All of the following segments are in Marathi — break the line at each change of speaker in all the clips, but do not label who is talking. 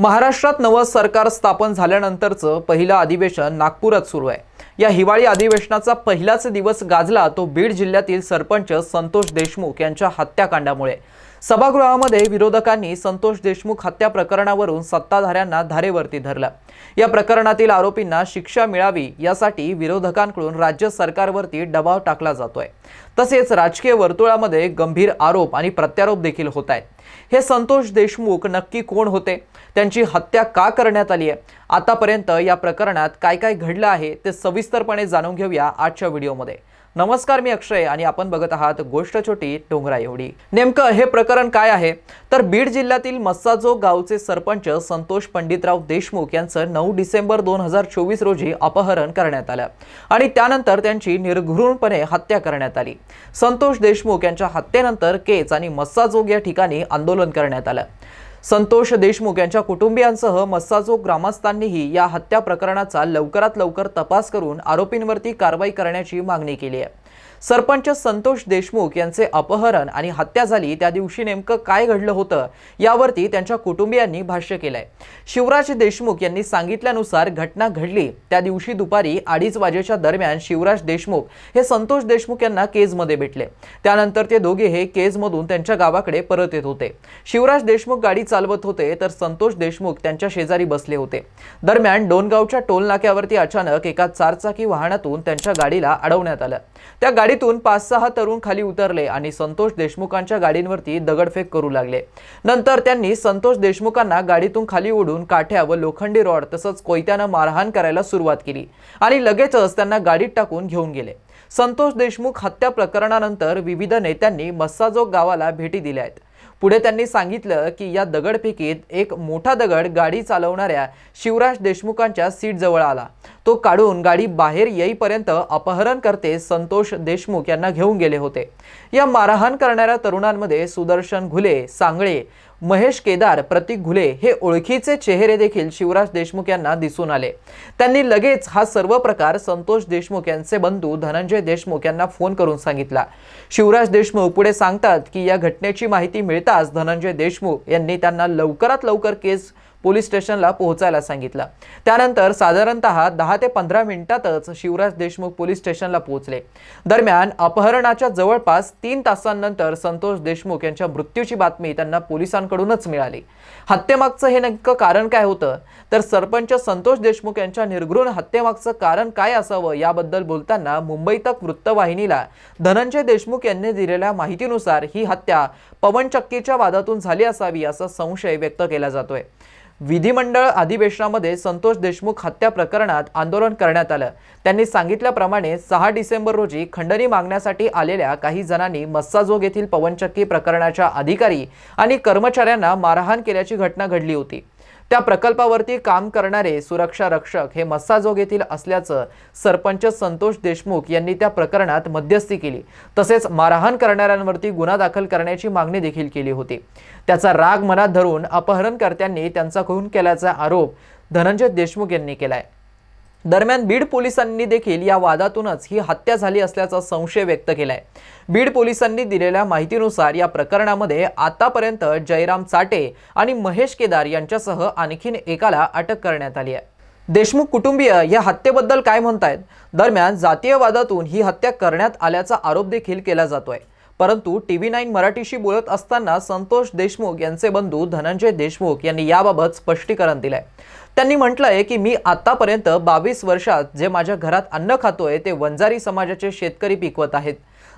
महाराष्ट्रात नवं सरकार स्थापन झाल्यानंतरचं पहिलं अधिवेशन नागपुरात सुरू आहे. या हिवाळी अधिवेशनाचा पहिलाच दिवस गाजला तो बीड जिल्ह्यातील सरपंच संतोष देशमुख यांच्या हत्याकांडामुळे. सभागृहामध्ये विरोधकांनी संतोष देशमुख हत्या प्रकरणावरून सत्ताधाऱ्यांना धारेवरती धरलं. या प्रकरणातील आरोपींना शिक्षा मिळावी यासाठी विरोधकांकडून राज्य सरकारवरती दबाव टाकला जातोय. तसेच राजकीय वर्तुळामध्ये गंभीर आरोप आणि प्रत्यारोप देखील होत आहेत हे संतोष देशमुख नक्की कोण होते? त्यांची हत्या का करण्यात आली आहे? आतापर्यंत या प्रकरणात काय काय घडलं आहे ते सविस्तरपणे जाणून घेऊया आजच्या व्हिडिओमध्ये. नमस्कार मी अक्षय आणि आपण बघत आहात गोष्ट छोटी डोंगरा एवढी. नेमकं हे प्रकरण काय आहे? तर बीड जिल्ह्यातील मस्साजोग गावचे सरपंच संतोष पंडितराव देशमुख यांचं नऊ डिसेंबर दोन हजार चोवीस रोजी अपहरण करण्यात आलं. आणि त्यानंतर त्यांची निर्घृणपणे हत्या करण्यात आली. संतोष देशमुख यांच्या हत्येनंतर केच आणि मस्साजोग या ठिकाणी आंदोलन करण्यात आलं. संतोष देशमुख यांच्या कुटुंबियांसह मस्साजोग ग्रामस्थांनीही या हत्या प्रकरणाचा लवकरात लवकर तपास करून आरोपींवरती कारवाई करण्याची मागणी केली आहे. सरपंच संतोष देशमुख यांचे अपहरण आणि हत्या झाली. त्या दिवशी नेमकं काय घडलं होतं यावरती त्यांच्या कुटुंबियांनी भाष्य केलंय. शिवराज देशमुख यांनी सांगितल्यानुसार घटना घडली. त्या दिवशी दुपारी अडीच वाजेच्या दरम्यान शिवराज देशमुख हे संतोष देशमुख यांना केजमध्ये भेटले. त्यानंतर ते दोघे हे केजमधून त्यांच्या गावाकडे परत येत होते. शिवराज देशमुख गाडी चालवत होते तर संतोष देशमुख त्यांच्या शेजारी बसले होते. दरम्यान डोनगावच्या टोल नाक्यावरती अचानक एका चारचाकी वाहनातून त्यांच्या गाडीला अडवण्यात आलं. त्या गाडीतून पाच सहा तरुण खाली उतरले आणि संतोष देशमुखांच्या गाडींवरती दगडफेक करू लागले. नंतर त्यांनी संतोष देशमुखांना गाडीतून खाली ओढून काठ्या व लोखंडी रॉड तसंच कोयत्यानं मारहाण करायला सुरुवात केली आणि लगेचच त्यांना गाडीत टाकून घेऊन गेले. संतोष देशमुख हत्या प्रकरणानंतर विविध नेत्यांनी मस्साजोग गावाला भेटी दिल्या आहेत. पुढे त्यांनी सांगितलं की या दगडफेकीत एक मोठा दगड गाडी चालवणाऱ्या शिवराज देशमुखांच्या सीटजवळ आला. तो काढून गाडी बाहेर येईपर्यंत अपहरण करते संतोष देशमुख यांना घेऊन गेले होते. या मारहाण करणाऱ्या तरुणांमध्ये सुदर्शन घुले सांगळे महेश केदार प्रतीक घुले हे ओळखीचे चेहरे देखील शिवराज देशमुख यांना दिसून आले. त्यांनी लगेच हा सर्व प्रकार संतोष देशमुख यांचे बंधू धनंजय देशमुख यांना फोन करून सांगितला. शिवराज देशमुख पुढे सांगतात की या घटनेची माहिती मिळताच धनंजय देशमुख यांनी त्यांना लवकरात लवकर केस पोलीस स्टेशनला पोहोचायला सांगितलं. त्यानंतर साधारणतः दहा ते पंधरा मिनिटातच शिवराज देशमुख पोलीस स्टेशनला पोहोचले. दरम्यान अपहरणाच्या जवळपास तीन तासांनंतर संतोष देशमुख यांच्या मृत्यूची बातमी त्यांना पोलिसांकडूनच मिळाली. हत्येमागचं हे नेमकं कारण काय होतं? तर सरपंच संतोष देशमुख यांच्या निर्घृण हत्येमागचं कारण काय असावं याबद्दल बोलताना मुंबई तक वृत्तवाहिनीला धनंजय देशमुख यांनी दिलेल्या माहितीनुसार ही हत्या पवनचक्कीच्या वादातून झाली असावी असा संशय व्यक्त केला जातोय. विधिमंडळ अधिवेशनामध्ये संतोष देशमुख हत्या प्रकरणात आंदोलन करण्यात आलं. त्यांनी सांगितल्याप्रमाणे सहा डिसेंबर रोजी खंडणी मागण्यासाठी आलेल्या काही जणांनी मस्साजोग येथील पवनचक्की प्रकरणाच्या अधिकारी आणि कर्मचाऱ्यांना मारहाण केल्याची घटना घडली होती. त्या प्रकल्पावरती काम करणारे सुरक्षा रक्षक हे मस्साजोग येथील असल्याचं सरपंच संतोष देशमुख यांनी त्या प्रकरणात मध्यस्थी केली. तसेच मारहाण करणाऱ्यांवरती गुन्हा दाखल करण्याची मागणी देखील केली होती. त्याचा राग मनात धरून अपहरणकर्त्यांनी त्यांचा खून केल्याचा आरोप धनंजय देशमुख यांनी केलाय. दरम्यान बीड पोलिसांनी देखील या वादातूनच ही हत्या झाली असल्याचा संशय व्यक्त केलाय. बीड पोलिसांनी दिलेल्या माहितीनुसार या प्रकरणामध्ये आतापर्यंत जयराम चाटे आणि महेश केदार यांच्यासह आणखीन एकाला अटक करण्यात आली आहे. देशमुख कुटुंबीय या हत्येबद्दल काय म्हणतायत? दरम्यान जातीय वादातून ही हत्या करण्यात आल्याचा आरोप देखील केला जातोय. परंतु टी व्ही नाईन मराठीशी बोलत असताना संतोष देशमुख यांचे बंधू धनंजय देशमुख यांनी याबाबत स्पष्टीकरण दिलंय. त्यांनी म्हटलंय की मी आतापर्यंत बावीस वर्षात जे माझ्या घरात अन्न खातोय ते वंजारी समाजाचे शेतकरी पिकवत आहेत.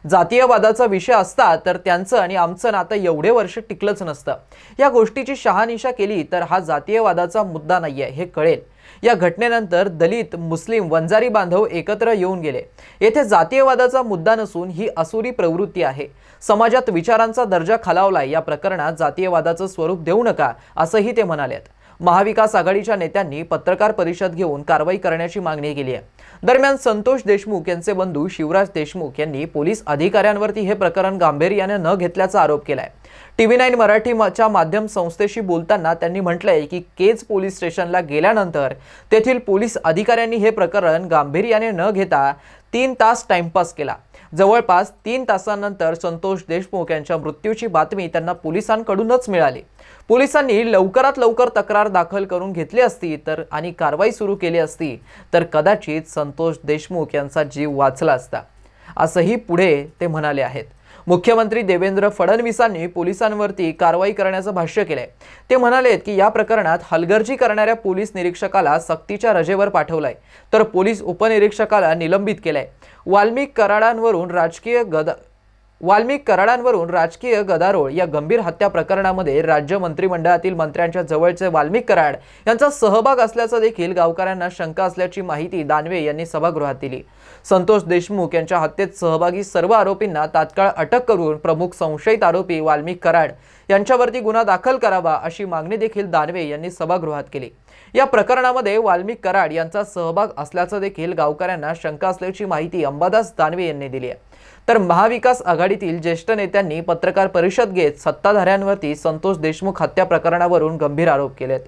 जातीयवादाचा विषय असता तर त्यांचं आणि आमचं नातं एवढे वर्ष टिकलंच नसतं. या गोष्टीची शहानिशा केली तर हा जातीयवादाचा मुद्दा नाहीये हे कळेल. या घटनेनंतर दलित मुस्लिम वंजारी बांधव एकत्र येऊन गेले. येथे जातीयवादाचा मुद्दा नसून ही असुरी प्रवृत्ती आहे. समाजात विचारांचा दर्जा खालावलाय या प्रकरणात जातीयवादाचं स्वरूप देऊ नका असंही ते म्हणालेत. महाविकास आघाडीच्या नेत्यांनी पत्रकार परिषद घेऊन कारवाई करण्याची मागणी केली आहे. दरम्यान संतोष देशमुख यांचे बंधू शिवराज देशमुख यांनी पोलीस अधिकाऱ्यांवरती हे प्रकरण गांभीर्याने न घेतल्याचा आरोप केलाय. टीव्ही नाईन मराठीच्या माध्यम संस्थेशी बोलताना त्यांनी म्हटलंय की केज पोलीस स्टेशनला गेल्यानंतर तेथील पोलीस अधिकाऱ्यांनी हे प्रकरण गांभीर्याने न घेता तीन तास टाइमपास केला. जवळपास तीन तासानंतर संतोष देशमुख यांच्या मृत्यूची बातमी त्यांना पोलिसांकडूनच मिळाली. पोलिसांनी लवकरात लवकर तक्रार दाखल करून घेतली असती तर आणि कारवाई सुरू केली असती तर कदाचित संतोष देशमुख यांचा जीव वाचला असता. असंही पुढे ते म्हणाले आहेत. मुख्यमंत्री देवेंद्र फडणवीसांनी पोलिसांवरती कारवाई करण्याचं भाष्य केलंय. ते म्हणाले की या प्रकरणात हलगर्जी करणाऱ्या पोलीस निरीक्षकाला सक्तीच्या रजेवर पाठवलाय तर पोलीस उपनिरीक्षकाला निलंबित केलंय. वाल्मिक कराडांवरून राजकीय गदा वाल्मिक कराडांवरून राजकीय गदारोळ या गंभीर हत्या प्रकरणामध्ये राज्य मंत्रिमंडळातील मंत्र्यांच्या जवळचे वाल्मिक कराड यांचा सहभाग असल्याचा देखील गावकऱ्यांना शंका असल्याची माहिती दानवे यांनी सभागृहात दिली. संतोष देशमुख यांच्या हत्येत सहभागी सर्व आरोपींना तात्काळ अटक करून प्रमुख संशयित आरोपी वाल्मिक कराड यांच्यावरती गुन्हा दाखल करावा अशी मागणी देखील दानवे यांनी सभागृहात केली. या प्रकरणामध्ये वाल्मिक कराड यांचा सहभाग असल्याचं देखील गावकऱ्यांना शंका असल्याची माहिती अंबादास दानवे यांनी दिली आहे. तर महाविकास आघाडीतील ज्येष्ठ नेत्यांनी पत्रकार परिषद घेत सत्ताधाऱ्यांवरती संतोष देशमुख हत्या प्रकरणावरून गंभीर आरोप केलेत.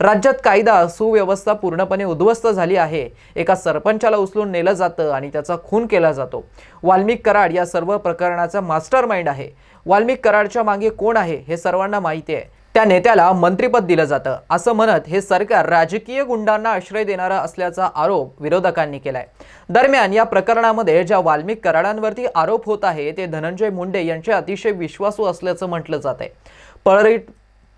राज्यात कायदा सुव्यवस्था पूर्णपणे उद्ध्वस्त झाली आहे. एका सरपंचाला उचलून नेलं जातं आणि त्याचा खून केला जातो. वाल्मिक कराड या सर्व प्रकरणाचा मास्टर माइंड आहे. वाल्मिक कराडच्या मागे कोण आहे हे सर्वांना माहिती आहे. त्या नेत्याला मंत्रिपद दिलं जातं. असं म्हणत हे सरकार राजकीय गुंडांना आश्रय देणारं असल्याचा आरोप विरोधकांनी केलाय. दरम्यान या प्रकरणामध्ये ज्या वाल्मिक कराडांवरती आरोप होत आहे ते धनंजय मुंडे यांचे अतिशय विश्वासू असल्याचं म्हटलं जात आहे परळीत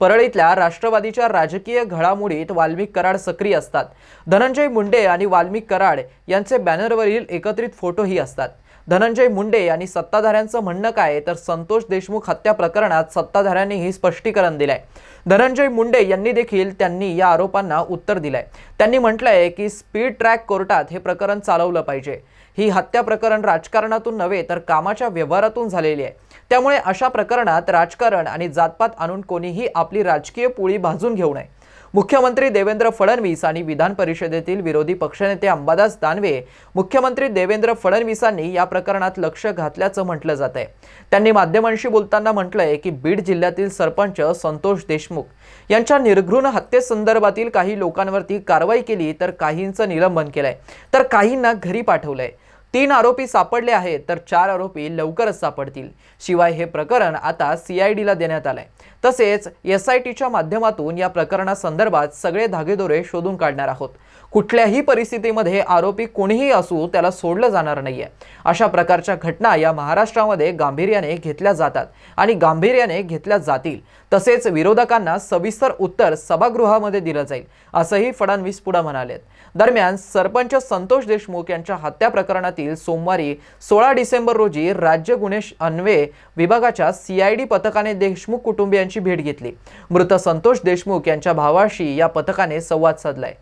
परळीतल्या राष्ट्रवादीच्या राजकीय घडामोडीत वाल्मिक कराड सक्रिय असतात. धनंजय मुंडे आणि वाल्मिक कराड यांचे बॅनरवरील एकत्रित फोटोही असतात. धनंजय मुंडे आणि सत्ताधाऱ्यांचं म्हणणं काय तर संतोष देशमुख हत्या प्रकरणात सत्ताधाऱ्यांनी हे स्पष्टीकरण दिलंय. धनंजय मुंडे यांनी देखील त्यांनी या आरोपांना उत्तर दिलंय. त्यांनी म्हटलंय की स्पीड ट्रॅक कोर्टात हे प्रकरण चालवलं पाहिजे. ही हत्या प्रकरण राजकारणातून नव्हे तर कामाच्या व्यवहारातून झालेली आहे. त्यामुळे अशा प्रकरणात राजकारण आणि जातपात आणून कोणीही आपली राजकीय पोळी भाजून घेऊ नये. मुख्यमंत्री देवेंद्र फडणवीस आणि विधान परिषदेतील विरोधी पक्षनेते अंबादास दानवे मुख्यमंत्री देवेंद्र फडणवीसांनी या प्रकरणात लक्ष घातल्याचं म्हटलं जात आहे. त्यांनी माध्यमांशी बोलताना म्हटलंय की बीड जिल्ह्यातील सरपंच संतोष देशमुख यांच्या निर्घृण हत्येसंदर्भातील काही लोकांवरती कारवाई केली तर काहींचं निलंबन केलंय. तर काहींना घरी पाठवलंय. तीन आरोपी सापडले आहेत तर चार आरोपी लवकरच सापडतील. शिवाय हे प्रकरण आता सी आय डीला देण्यात आलंय. तसेच एस आय टीच्या माध्यमातून या प्रकरणासंदर्भात सगळे धागेदोरे शोधून काढणार आहोत. कुठल्याही परिस्थितीमध्ये आरोपी कोणीही असू त्याला सोडलं जाणार नाहीये. अशा प्रकारच्या घटना या महाराष्ट्रामध्ये गांभीर्याने घेतल्या जातात आणि गांभीर्याने घेतल्या जातील. तसेच विरोधकांना सविस्तर उत्तर सभागृहामध्ये दिलं जाईल असंही फडणवीस पुढे म्हणालेत. दरम्यान सरपंच संतोष देशमुख यांच्या हत्या प्रकरणातील सोमवारी सोळा डिसेंबर रोजी राज्य गुन्हे अन्वे विभागाच्या सीआयडी पथकाने देशमुख कुटुंबियांची भेट घेतली. मृत संतोष देशमुख यांच्या भावाशी या पथकाने संवाद साधलाय.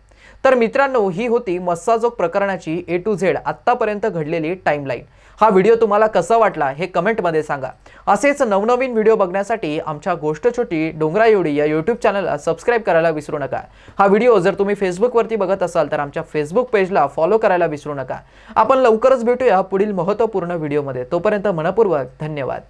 तर मित्रांनो ही होती मस्साजोग प्रकरणाची ए टू झेड आत्तापर्यंत घडलेली टाईमलाईन हा व्हिडिओ तुम्हाला कसा वाटला हे कमेंटमध्ये सांगा. असेच नवनवीन व्हिडिओ बघण्यासाठी आमच्या गोष्ट छोटी डोंगरा एवढी या यूट्यूब चॅनलला सबस्क्राईब करायला विसरू नका. हा व्हिडिओ जर तुम्ही फेसबुकवरती बघत असाल तर आमच्या फेसबुक पेजला फॉलो करायला विसरू नका. आपण लवकरच भेटूया पुढील महत्त्वपूर्ण व्हिडिओमध्ये तोपर्यंत मनपूर्वक धन्यवाद.